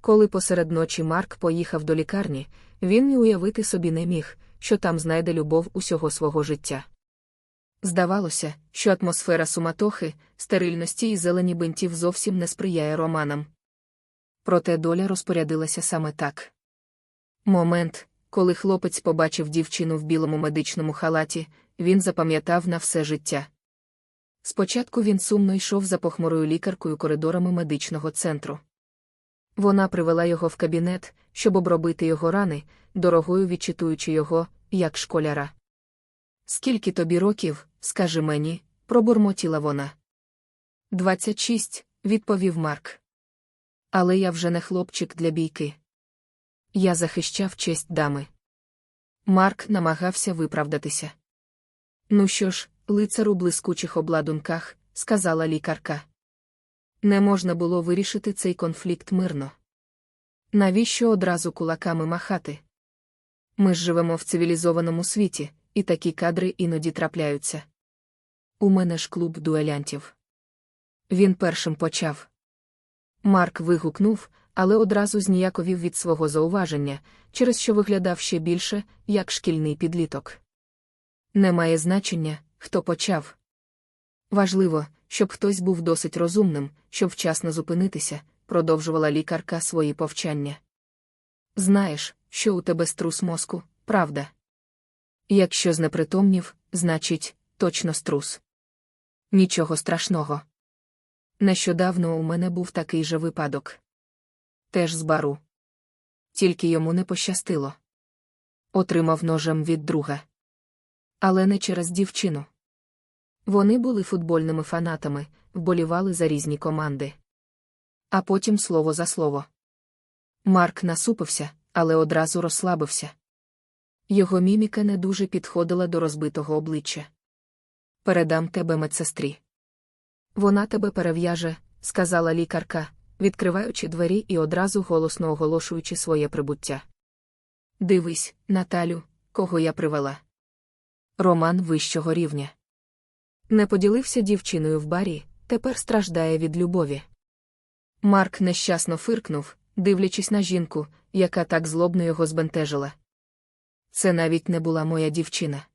Коли посеред ночі Марк поїхав до лікарні, він і уявити собі не міг, що там знайде любов усього свого життя. Здавалося, що атмосфера суматохи, стерильності і зелені бинтів зовсім не сприяє романам. Проте доля розпорядилася саме так. Момент, коли хлопець побачив дівчину в білому медичному халаті, він запам'ятав на все життя. Спочатку він сумно йшов за похмурою лікаркою коридорами медичного центру. Вона привела його в кабінет, щоб обробити його рани, дорогою відчитуючи його, як школяра. Скільки тобі років, скажи мені, пробурмотіла вона. Двадцять шість, відповів Марк. Але я вже не хлопчик для бійки. Я захищав честь дами. Марк намагався виправдатися. Ну що ж, лицар у блискучих обладунках, сказала лікарка. Не можна було вирішити цей конфлікт мирно. Навіщо одразу кулаками махати? Ми ж живемо в цивілізованому світі, і такі кадри іноді трапляються. У мене ж клуб дуелянтів. Він першим почав. Марк вигукнув, але одразу зніяковів від свого зауваження, через що виглядав ще більше, як шкільний підліток. Немає значення, хто почав. Важливо, щоб хтось був досить розумним, щоб вчасно зупинитися, продовжувала лікарка свої повчання. Знаєш, що у тебе струс мозку, правда? Якщо знепритомнів, значить, точно струс. Нічого страшного. Нещодавно у мене був такий же випадок. Теж з бару. Тільки йому не пощастило. Отримав ножем від друга. Але не через дівчину. Вони були футбольними фанатами, вболівали за різні команди. А потім слово за слово. Марк насупився, але одразу розслабився. Його міміка не дуже підходила до розбитого обличчя. Передам тебе медсестрі. Вона тебе перев'яже, сказала лікарка, відкриваючи двері і одразу голосно оголошуючи своє прибуття. Дивись, Наталю, кого я привела. Роман вищого рівня. Не поділився дівчиною в барі, тепер страждає від любові. Марк нещасно фиркнув, дивлячись на жінку, яка так злобно його збентежила. Це навіть не була моя дівчина.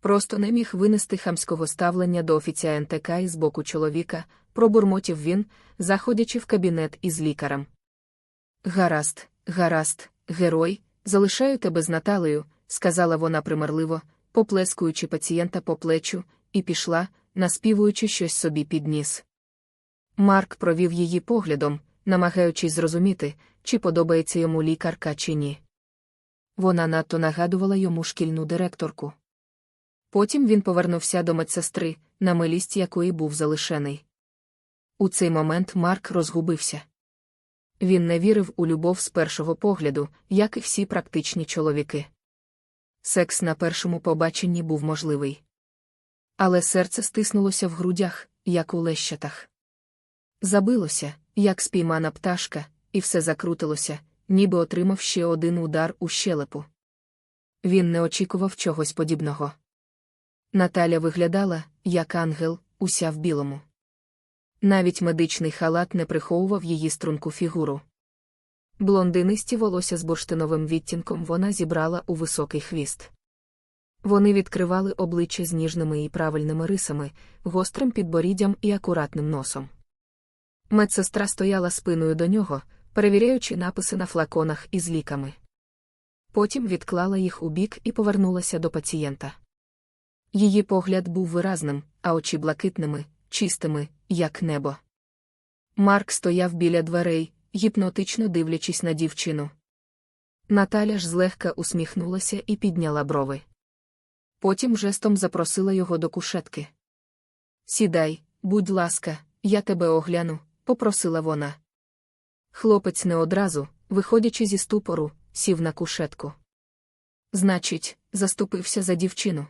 Просто не міг винести хамського ставлення до офіціантика із боку чоловіка, пробурмотів він, заходячи в кабінет із лікарем. Гаразд, гаразд, герой, залишаю тебе з Наталею, сказала вона примирливо, поплескуючи пацієнта по плечу, і пішла, наспівуючи щось собі під ніс. Марк провів її поглядом, намагаючись зрозуміти, чи подобається йому лікарка чи ні. Вона надто нагадувала йому шкільну директорку. Потім він повернувся до медсестри, на милість якої був залишений. У цей момент Марк розгубився. Він не вірив у любов з першого погляду, як і всі практичні чоловіки. Секс на першому побаченні був можливий. Але серце стиснулося в грудях, як у лещатах. Забилося, як спіймана пташка, і все закрутилося, ніби отримав ще один удар у щелепу. Він не очікував чогось подібного. Наталя виглядала, як ангел, уся в білому. Навіть медичний халат не приховував її струнку фігуру. Блондинисті волосся з бурштиновим відтінком вона зібрала у високий хвіст. Вони відкривали обличчя з ніжними і правильними рисами, гострим підборіддям і акуратним носом. Медсестра стояла спиною до нього, перевіряючи написи на флаконах із ліками. Потім відклала їх у бік і повернулася до пацієнта. Її погляд був виразним, а очі блакитними, чистими, як небо. Марк стояв біля дверей, гіпнотично дивлячись на дівчину. Наталя ж злегка усміхнулася і підняла брови. Потім жестом запросила його до кушетки. Сідай, будь ласка, я тебе огляну, попросила вона. Хлопець не одразу, виходячи зі ступору, сів на кушетку. Значить, заступився за дівчину.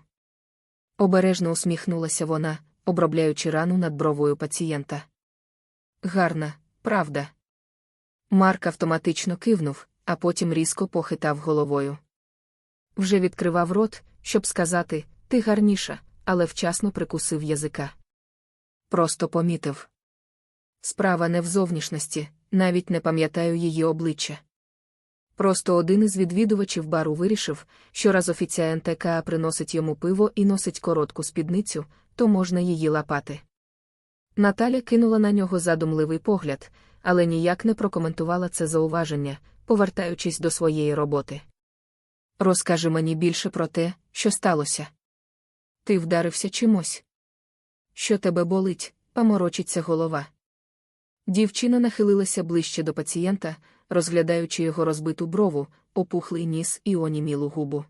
Обережно усміхнулася вона, обробляючи рану над бровою пацієнта. Гарна, правда. Марк автоматично кивнув, а потім різко похитав головою. Вже відкривав рот, щоб сказати ти гарніша, але вчасно прикусив язика. Просто помітив. Справа не в зовнішності, навіть не пам'ятаю її обличчя. Просто один із відвідувачів бару вирішив, що раз офіціант ТК приносить йому пиво і носить коротку спідницю, то можна її лапати. Наталя кинула на нього задумливий погляд, але ніяк не прокоментувала це зауваження, повертаючись до своєї роботи. Розкажи мені більше про те, що сталося. Ти вдарився чимось. Що тебе болить, поморочиться голова. Дівчина нахилилася ближче до пацієнта, розглядаючи його розбиту брову, опухлий ніс і онімілу губу.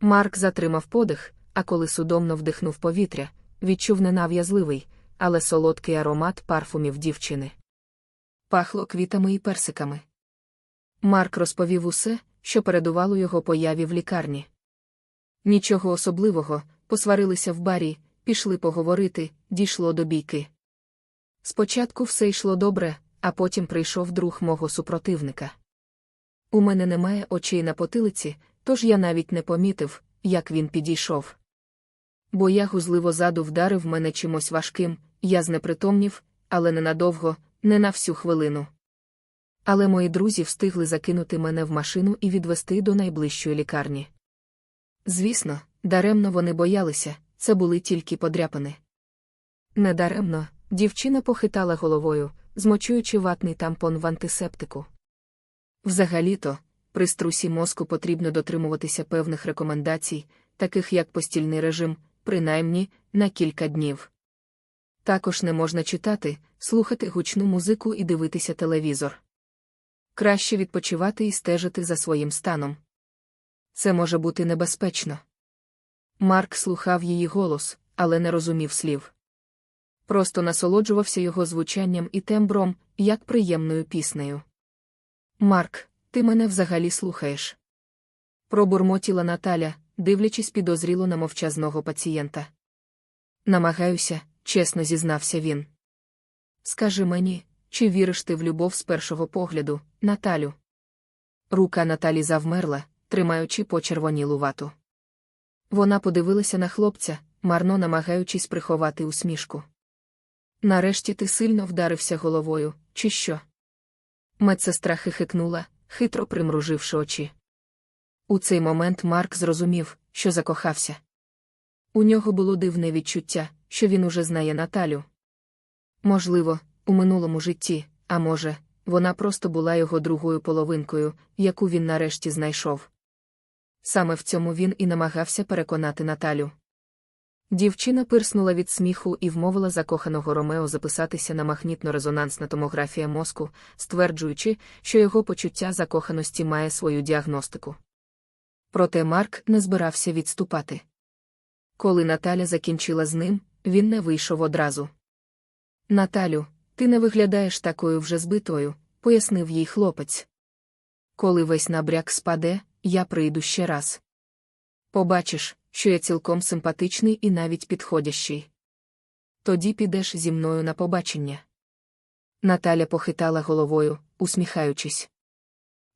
Марк затримав подих, а коли судомно вдихнув повітря, відчув ненав'язливий, але солодкий аромат парфумів дівчини. Пахло квітами і персиками. Марк розповів усе, що передувало його появі в лікарні. Нічого особливого, посварилися в барі, пішли поговорити, дійшло до бійки. Спочатку все йшло добре, а потім прийшов друг мого супротивника. У мене немає очей на потилиці, тож я навіть не помітив, як він підійшов. Бо я гузливо заду вдарив мене чимось важким, я знепритомнів, але ненадовго, не на всю хвилину. Але мої друзі встигли закинути мене в машину і відвести до найближчої лікарні. Звісно, даремно вони боялися, це були тільки подряпини. Недаремно, дівчина похитала головою, змочуючи ватний тампон в антисептику. Взагалі-то, при струсі мозку потрібно дотримуватися певних рекомендацій, таких як постільний режим, принаймні на кілька днів. Також не можна читати, слухати гучну музику і дивитися телевізор. Краще відпочивати і стежити за своїм станом. Це може бути небезпечно. Марк слухав її голос, але не розумів слів. Просто насолоджувався його звучанням і тембром, як приємною піснею. Марк, ти мене взагалі слухаєш. Пробурмотіла Наталя, дивлячись підозріло на мовчазного пацієнта. Намагаюся, чесно зізнався він. Скажи мені, чи віриш ти в любов з першого погляду, Наталю? Рука Наталі завмерла, тримаючи почервонілу вату. Вона подивилася на хлопця, марно намагаючись приховати усмішку. Нарешті ти сильно вдарився головою, чи що? Медсестра хихикнула, хитро примруживши очі. У цей момент Марк зрозумів, що закохався. У нього було дивне відчуття, що він уже знає Наталю. Можливо, у минулому житті, а може, вона просто була його другою половинкою, яку він нарешті знайшов. Саме в цьому він і намагався переконати Наталю. Дівчина пирснула від сміху і вмовила закоханого Ромео записатися на магнітно-резонансна томографія мозку, стверджуючи, що його почуття закоханості має свою діагностику. Проте Марк не збирався відступати. Коли Наталя закінчила з ним, він не вийшов одразу. Наталю, ти не виглядаєш такою вже збитою, пояснив їй хлопець. Коли весь набряк спаде, я прийду ще раз. Побачиш, що я цілком симпатичний і навіть підходящий. Тоді підеш зі мною на побачення. Наталя похитала головою, усміхаючись.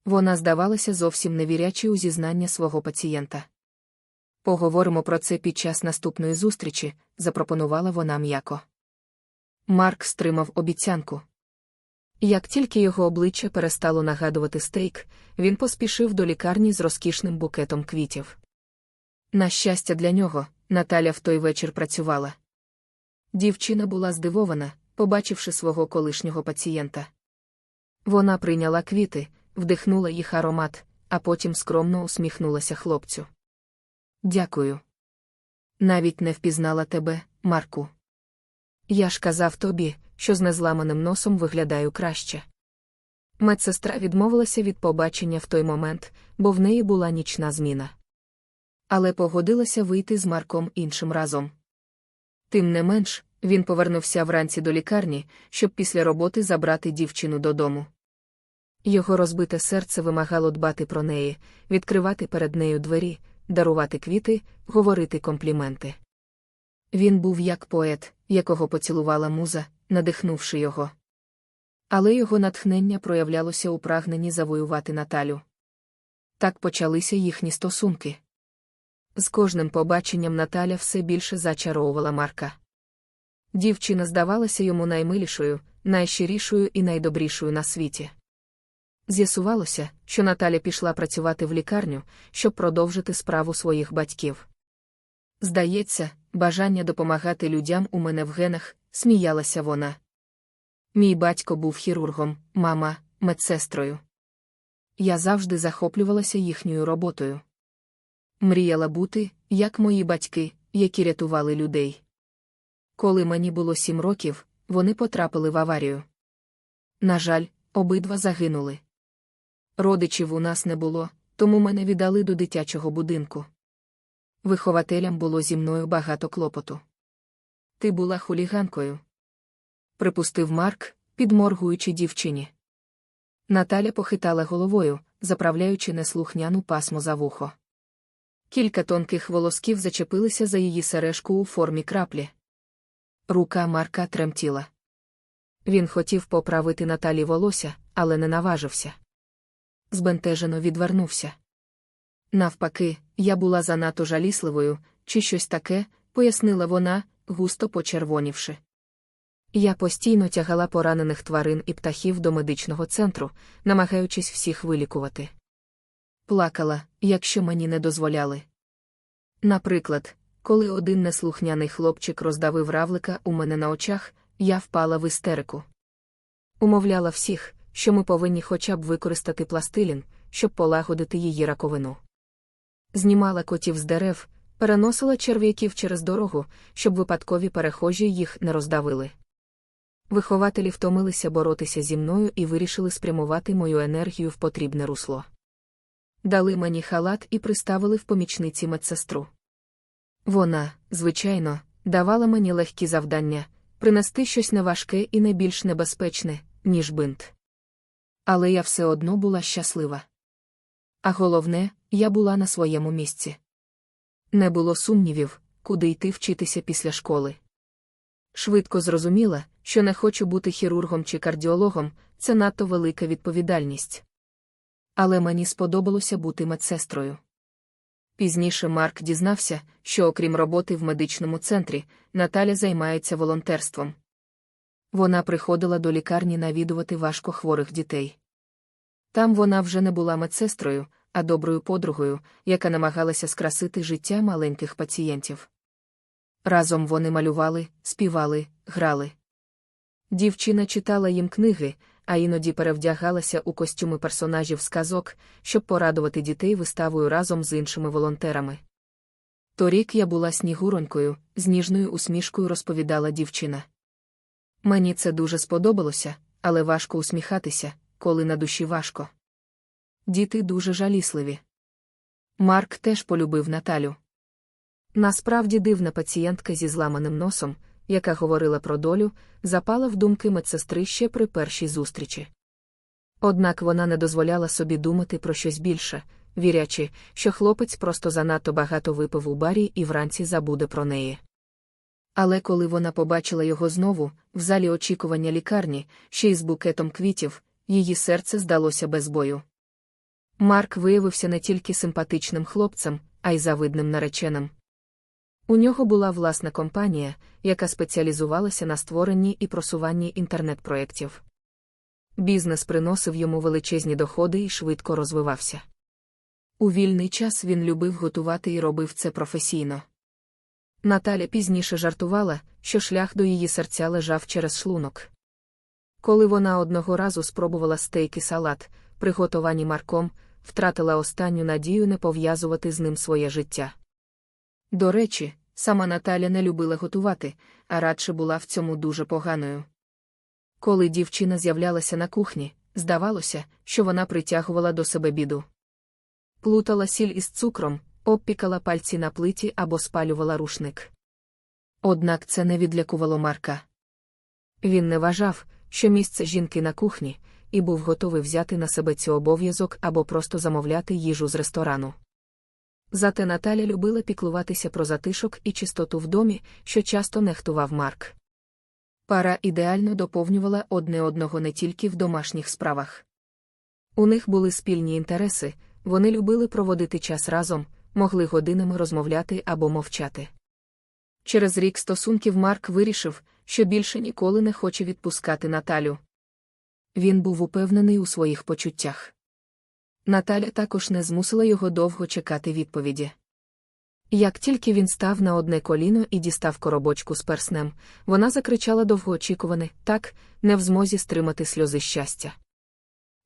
Вона здавалася зовсім невірячі у зізнання свого пацієнта. Поговоримо про це під час наступної зустрічі, запропонувала вона м'яко. Марк стримав обіцянку. Як тільки його обличчя перестало нагадувати стейк, він поспішив до лікарні з розкішним букетом квітів. На щастя, для нього, Наталя в той вечір працювала. Дівчина була здивована, побачивши свого колишнього пацієнта. Вона прийняла квіти, вдихнула їх аромат, а потім скромно усміхнулася хлопцю. Дякую. Навіть не впізнала тебе, Марку. Я ж казав тобі, що з незламаним носом виглядаю краще. Медсестра відмовилася від побачення в той момент, бо в неї була нічна зміна. Але погодилася вийти з Марком іншим разом. Тим не менш, він повернувся вранці до лікарні, щоб після роботи забрати дівчину додому. Його розбите серце вимагало дбати про неї, відкривати перед нею двері, дарувати квіти, говорити компліменти. Він був як поет, якого поцілувала муза, надихнувши його. Але його натхнення проявлялося у прагненні завоювати Наталю. Так почалися їхні стосунки. З кожним побаченням Наталя все більше зачаровувала Марка. Дівчина здавалася йому наймилішою, найщирішою і найдобрішою на світі. З'ясувалося, що Наталя пішла працювати в лікарню, щоб продовжити справу своїх батьків. Здається, бажання допомагати людям у мене в генах, сміялася вона. Мій батько був хірургом, мама медсестрою. Я завжди захоплювалася їхньою роботою. Мріяла бути, як мої батьки, які рятували людей. Коли мені було сім років, вони потрапили в аварію. На жаль, обидва загинули. Родичів у нас не було, тому мене віддали до дитячого будинку. Вихователям було зі мною багато клопоту. Ти була хуліганкою. Припустив Марк, підморгуючи дівчині. Наталя похитала головою, заправляючи неслухняну пасму за вухо. Кілька тонких волосків зачепилися за її сережку у формі краплі. Рука Марка тремтіла. Він хотів поправити Наталі волосся, але не наважився. Збентежено відвернувся. Навпаки, я була занадто жалісливою, чи щось таке, пояснила вона, густо почервонівши. Я постійно тягала поранених тварин і птахів до медичного центру, намагаючись всіх вилікувати. Плакала, якщо мені не дозволяли. Наприклад, коли один неслухняний хлопчик роздавив равлика у мене на очах, я впала в істерику. Умовляла всіх, що ми повинні хоча б використати пластилін, щоб полагодити її раковину. Знімала котів з дерев, переносила черв'яків через дорогу, щоб випадкові перехожі їх не роздавили. Вихователі втомилися боротися зі мною і вирішили спрямувати мою енергію в потрібне русло. Дали мені халат і приставили в помічниці медсестру. Вона, звичайно, давала мені легкі завдання принести щось неважке і не більш небезпечне, ніж бинт. Але я все одно була щаслива. А головне, я була на своєму місці. Не було сумнівів, куди йти вчитися після школи. Швидко зрозуміла, що не хочу бути хірургом чи кардіологом, це надто велика відповідальність. Але мені сподобалося бути медсестрою. Пізніше Марк дізнався, що, окрім роботи в медичному центрі, Наталя займається волонтерством. Вона приходила до лікарні навідувати важкохворих дітей. Там вона вже не була медсестрою, а доброю подругою, яка намагалася скрасити життя маленьких пацієнтів. Разом вони малювали, співали, грали. Дівчина читала їм книги, а іноді перевдягалася у костюми персонажів сказок, щоб порадувати дітей виставою разом з іншими волонтерами. Торік я була снігуронькою, з ніжною усмішкою розповідала дівчина. Мені це дуже сподобалося, але важко усміхатися, коли на душі важко. Діти дуже жалісливі. Марк теж полюбив Наталю. Насправді дивна пацієнтка зі зламаним носом, яка говорила про долю, запала в думки медсестри ще при першій зустрічі. Однак вона не дозволяла собі думати про щось більше, вірячи, що хлопець просто занадто багато випив у барі і вранці забуде про неї. Але коли вона побачила його знову, в залі очікування лікарні, ще й з букетом квітів, її серце здалося без бою. Марк виявився не тільки симпатичним хлопцем, а й завидним нареченим. У нього була власна компанія, яка спеціалізувалася на створенні і просуванні інтернет-проєктів. Бізнес приносив йому величезні доходи і швидко розвивався. У вільний час він любив готувати і робив це професійно. Наталя пізніше жартувала, що шлях до її серця лежав через шлунок. Коли вона одного разу спробувала стейки салат, приготовані марком, втратила останню надію не пов'язувати з ним своє життя. До речі, сама Наталя не любила готувати, а радше була в цьому дуже поганою. Коли дівчина з'являлася на кухні, здавалося, що вона притягувала до себе біду. Плутала сіль із цукром, обпікала пальці на плиті або спалювала рушник. Однак це не відлякувало Марка. Він не вважав, що місце жінки на кухні, і був готовий взяти на себе цю обов'язок або просто замовляти їжу з ресторану. Зате Наталя любила піклуватися про затишок і чистоту в домі, що часто нехтував Марк. Пара ідеально доповнювала одне одного не тільки в домашніх справах. У них були спільні інтереси, вони любили проводити час разом, могли годинами розмовляти або мовчати. Через рік стосунків Марк вирішив, що більше ніколи не хоче відпускати Наталю. Він був упевнений у своїх почуттях. Наталя також не змусила його довго чекати відповіді. Як тільки він став на одне коліно і дістав коробочку з перснем, вона закричала довгоочікуване, так, не в змозі стримати сльози щастя.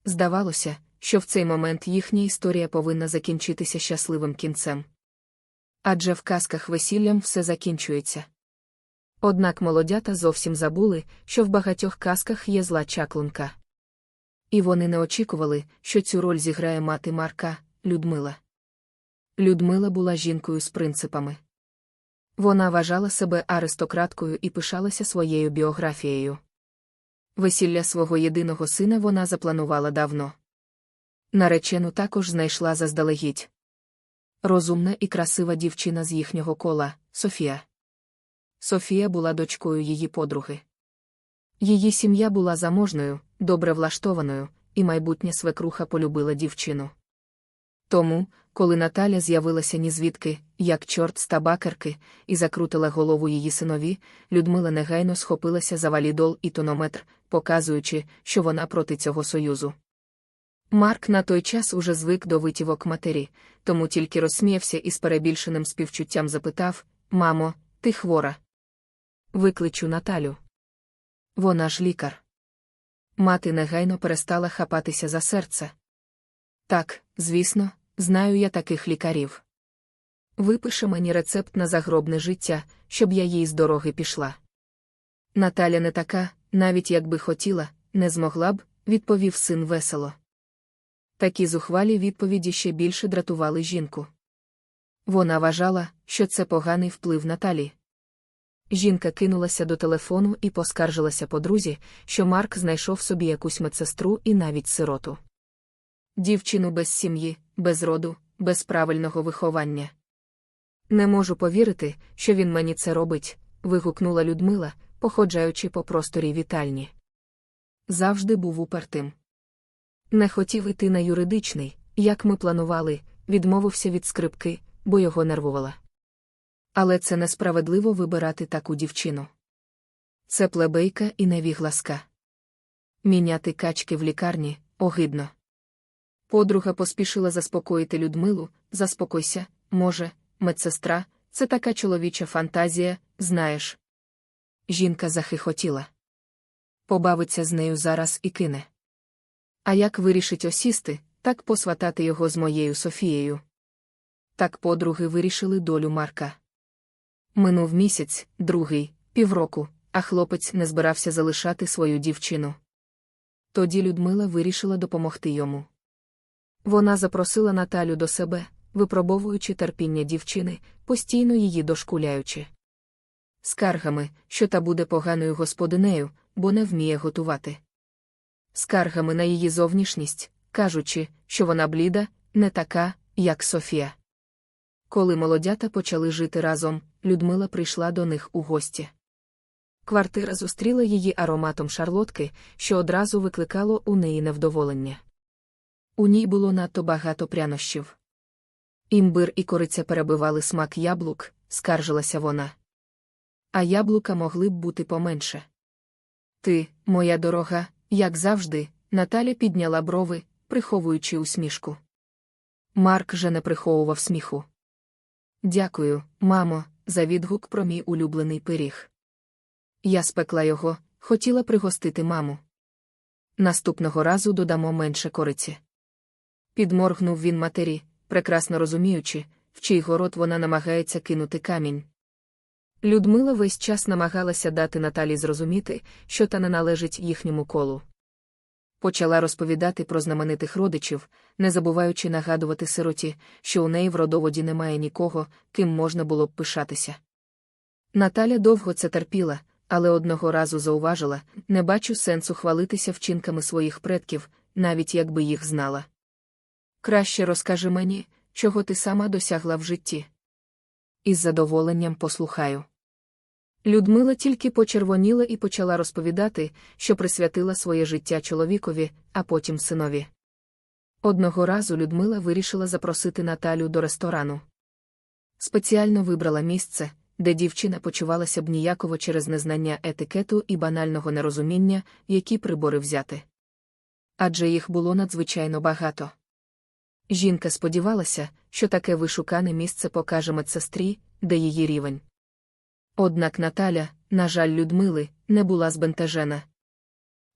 Здавалося, що в цей момент їхня історія повинна закінчитися щасливим кінцем. Адже в казках весіллям все закінчується. Однак молодята зовсім забули, що в багатьох казках є зла чаклунка. І вони не очікували, що цю роль зіграє мати Марка Людмила. Людмила була жінкою з принципами. Вона вважала себе аристократкою і пишалася своєю біографією. Весілля свого єдиного сина вона запланувала давно. Наречену також знайшла заздалегідь. Розумна і красива дівчина з їхнього кола Софія. Софія була дочкою її подруги. Її сім'я була заможною, добре влаштованою, і майбутня свекруха полюбила дівчину. Тому, коли Наталя з'явилася нізвідки, як чорт з табакерки, і закрутила голову її синові, Людмила негайно схопилася за валідол і тонометр, показуючи, що вона проти цього союзу. Марк на той час уже звик до витівок матері, тому тільки розсміявся і з перебільшеним співчуттям запитав Мамо, ти хвора? Викличу Наталю. Вона ж лікар. Мати негайно перестала хапатися за серце. Так, звісно, знаю я таких лікарів. Випише мені рецепт на загробне життя, щоб я їй з дороги пішла. Наталя не така, навіть якби хотіла, не змогла б, відповів син весело. Такі зухвалі відповіді ще більше дратували жінку. Вона вважала, що це поганий вплив Наталі. Жінка кинулася до телефону і поскаржилася подрузі, що Марк знайшов собі якусь медсестру і навіть сироту. Дівчину без сім'ї, без роду, без правильного виховання. Не можу повірити, що він мені це робить, вигукнула Людмила, походжаючи по просторі вітальні. Завжди був упертим. Не хотів іти на юридичний, як ми планували, відмовився від скрипки, бо його нервувала. Але це несправедливо вибирати таку дівчину. Це плебейка і невігласка. Міняти качки в лікарні огидно. Подруга поспішила заспокоїти Людмилу, заспокойся, може, медсестра, це така чоловіча фантазія, знаєш. Жінка захихотіла. Побавиться з нею зараз і кине. А як вирішить осісти, так посватати його з моєю Софією. Так подруги вирішили долю Марка. Минув місяць, другий, півроку, а хлопець не збирався залишати свою дівчину. Тоді Людмила вирішила допомогти йому. Вона запросила Наталю до себе, випробовуючи терпіння дівчини, постійно її дошкуляючи. Скаргами, що та буде поганою господинею, бо не вміє готувати. Скаргами на її зовнішність, кажучи, що вона бліда, не така, як Софія. Коли молодята почали жити разом, Людмила прийшла до них у гості. Квартира зустріла її ароматом шарлотки, що одразу викликало у неї невдоволення. У ній було надто багато прянощів. Імбир і кориця перебивали смак яблук, скаржилася вона. А яблука могли б бути поменше. Ти, моя дорога, як завжди, Наталя підняла брови, приховуючи усмішку. Марк же не приховував сміху. Дякую, мамо, за відгук про мій улюблений пиріг. Я спекла його, хотіла пригостити маму. Наступного разу додамо менше кориці. Підморгнув він матері, прекрасно розуміючи, в чий город вона намагається кинути камінь. Людмила весь час намагалася дати Наталі зрозуміти, що та не належить їхньому колу. Почала розповідати про знаменитих родичів, не забуваючи нагадувати сироті, що у неї в родоводі немає нікого, ким можна було б пишатися. Наталя довго це терпіла, але одного разу зауважила не бачу сенсу хвалитися вчинками своїх предків, навіть якби їх знала. Краще розкажи мені, чого ти сама досягла в житті. Із задоволенням послухаю. Людмила тільки почервоніла і почала розповідати, що присвятила своє життя чоловікові, а потім синові. Одного разу Людмила вирішила запросити Наталю до ресторану. Спеціально вибрала місце, де дівчина почувалася б ніяково через незнання етикету і банального нерозуміння, які прибори взяти. Адже їх було надзвичайно багато. Жінка сподівалася, що таке вишукане місце покаже медсестрі, де її рівень. Однак Наталя, на жаль, Людмили, не була збентежена.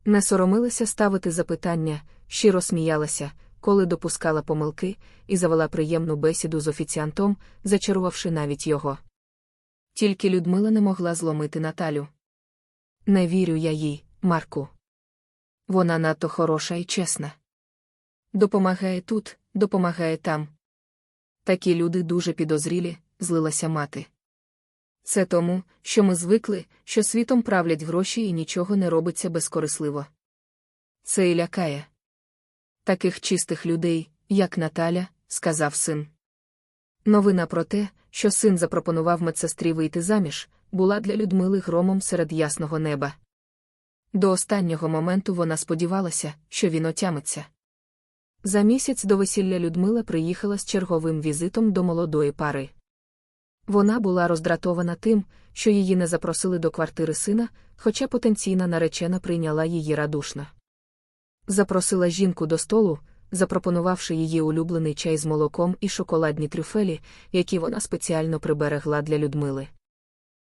Не соромилася ставити запитання, щиро сміялася, коли допускала помилки, і завела приємну бесіду з офіціантом, зачарувавши навіть його. Тільки Людмила не могла зломити Наталю. Не вірю я їй, Марку. Вона надто хороша і чесна. Допомагає тут, допомагає там. Такі люди дуже підозрілі, злилася мати. Це тому, що ми звикли, що світом правлять гроші і нічого не робиться безкорисливо. Це і лякає. Таких чистих людей, як Наталя, сказав син. Новина про те, що син запропонував медсестрі вийти заміж, була для Людмили громом серед ясного неба. До останнього моменту вона сподівалася, що він отямиться. За місяць до весілля Людмила приїхала з черговим візитом до молодої пари. Вона була роздратована тим, що її не запросили до квартири сина, хоча потенційна наречена прийняла її радушно. Запросила жінку до столу, запропонувавши її улюблений чай з молоком і шоколадні трюфелі, які вона спеціально приберегла для Людмили.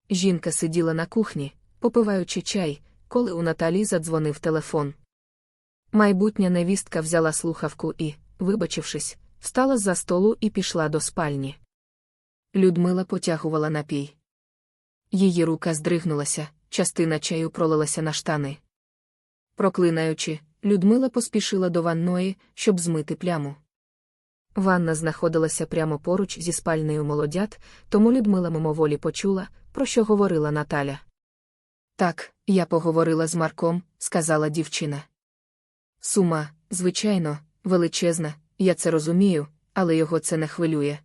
Жінка сиділа на кухні, попиваючи чай, коли у Наталі задзвонив телефон. Майбутня невістка взяла слухавку і, вибачившись, встала з-за столу і пішла до спальні. Людмила потягувала напій. Її рука здригнулася, частина чаю пролилася на штани. Проклинаючи, Людмила поспішила до ванної, щоб змити пляму. Ванна знаходилася прямо поруч зі спальнею молодят, тому Людмила мимоволі почула, про що говорила Наталя. Так, я поговорила з Марком, сказала дівчина. Сума, звичайно, величезна, я це розумію, але його це не хвилює.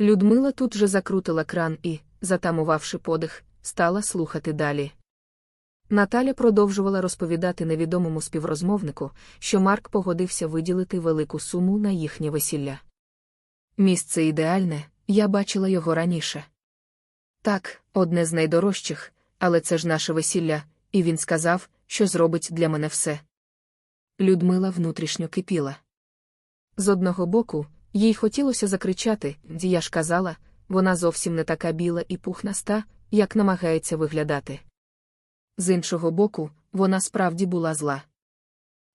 Людмила тут же закрутила кран і, затамувавши подих, стала слухати далі. Наталя продовжувала розповідати невідомому співрозмовнику, що Марк погодився виділити велику суму на їхнє весілля. Місце ідеальне, я бачила його раніше. Так, одне з найдорожчих, але це ж наше весілля, і він сказав, що зробить для мене все. Людмила внутрішньо кипіла. З одного боку, їй хотілося закричати, я ж казала, вона зовсім не така біла і пухнаста, як намагається виглядати. З іншого боку, вона справді була зла.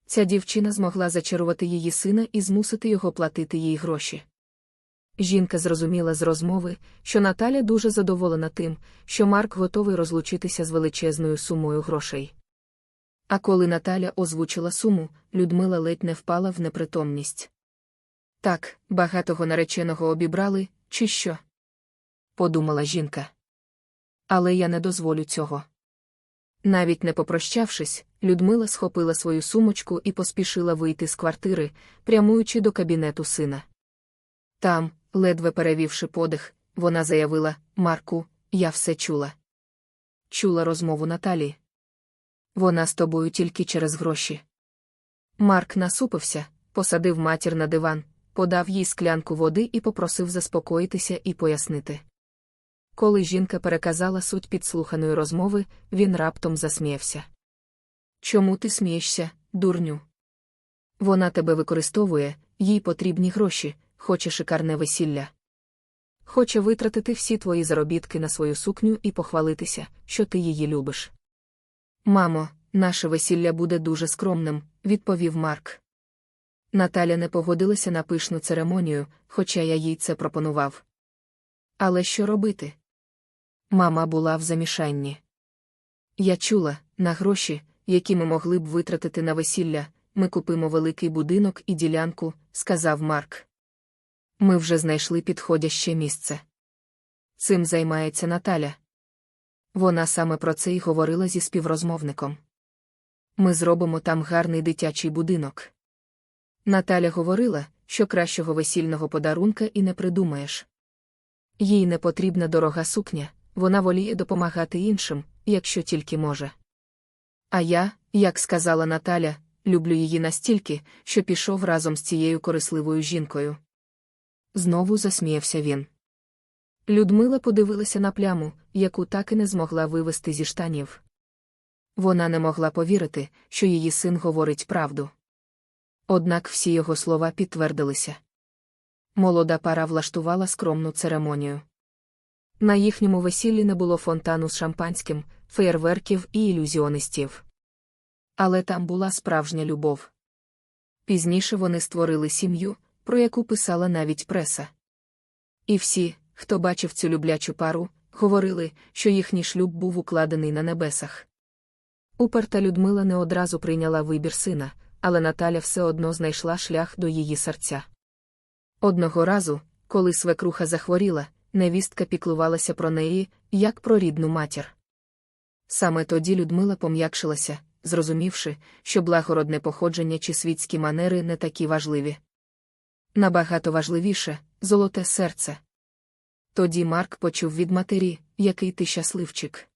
Ця дівчина змогла зачарувати її сина і змусити його платити їй гроші. Жінка зрозуміла з розмови, що Наталя дуже задоволена тим, що Марк готовий розлучитися з величезною сумою грошей. А коли Наталя озвучила суму, Людмила ледь не впала в непритомність. Так, багатого нареченого обібрали, чи що? подумала жінка. Але я не дозволю цього. Навіть не попрощавшись, Людмила схопила свою сумочку і поспішила вийти з квартири, прямуючи до кабінету сина. Там, ледве перевівши подих, вона заявила Марку, я все чула. Чула розмову Наталі. Вона з тобою тільки через гроші. Марк насупився, посадив матір на диван, подав їй склянку води і попросив заспокоїтися і пояснити. Коли жінка переказала суть підслуханої розмови, він раптом засміявся. Чому ти смієшся, дурню? Вона тебе використовує, їй потрібні гроші, хоче шикарне весілля. Хоче витратити всі твої заробітки на свою сукню і похвалитися, що ти її любиш. Мамо, наше весілля буде дуже скромним, відповів Марк. Наталя не погодилася на пишну церемонію, хоча я їй це пропонував. Але що робити? Мама була в замішанні. Я чула, на гроші, які ми могли б витратити на весілля, ми купимо великий будинок і ділянку, сказав Марк. Ми вже знайшли підходяще місце. Цим займається Наталя. Вона саме про це й говорила зі співрозмовником. Ми зробимо там гарний дитячий будинок. Наталя говорила, що кращого весільного подарунка і не придумаєш. Їй не потрібна дорога сукня, вона воліє допомагати іншим, якщо тільки може. А я, як сказала Наталя, люблю її настільки, що пішов разом з цією корисливою жінкою. Знову засміявся він. Людмила подивилася на пляму, яку так і не змогла вивести зі штанів. Вона не могла повірити, що її син говорить правду. Однак всі його слова підтвердилися. Молода пара влаштувала скромну церемонію. На їхньому весіллі не було фонтану з шампанським, феєрверків і ілюзіонистів. Але там була справжня любов. Пізніше вони створили сім'ю, про яку писала навіть преса. І всі, хто бачив цю люблячу пару, говорили, що їхній шлюб був укладений на небесах. Уперта Людмила не одразу прийняла вибір сина, але Наталя все одно знайшла шлях до її серця. Одного разу, коли свекруха захворіла, невістка піклувалася про неї, як про рідну матір. Саме тоді Людмила пом'якшилася, зрозумівши, що благородне походження чи світські манери не такі важливі. Набагато важливіше золоте серце. Тоді Марк почув від матері, який ти щасливчик.